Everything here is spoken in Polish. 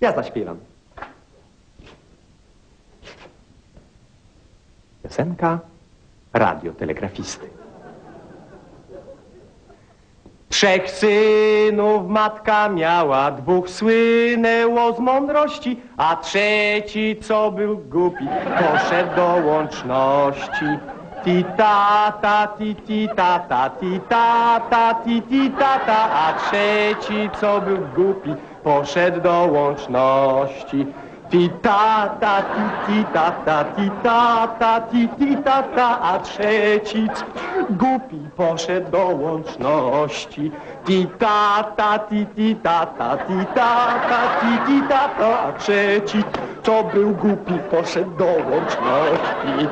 Ja zaśpiewam. Piosenka radiotelegrafisty. Trzech synów matka miała, dwóch słynęło z mądrości, a trzeci, co był głupi, poszedł do łączności. Ti tata, ti ti tata, ti tata, ti ti tata, a trzeci, co był głupi, poszedł do łączności. Ti tata, ti ti tata, ti tata, ti ti tata, a trzeci c- głupi poszedł do łączności. Ti tata, ti ti tata, ti tata, ti ti tata, a trzeci, co był głupi, poszedł do łączności.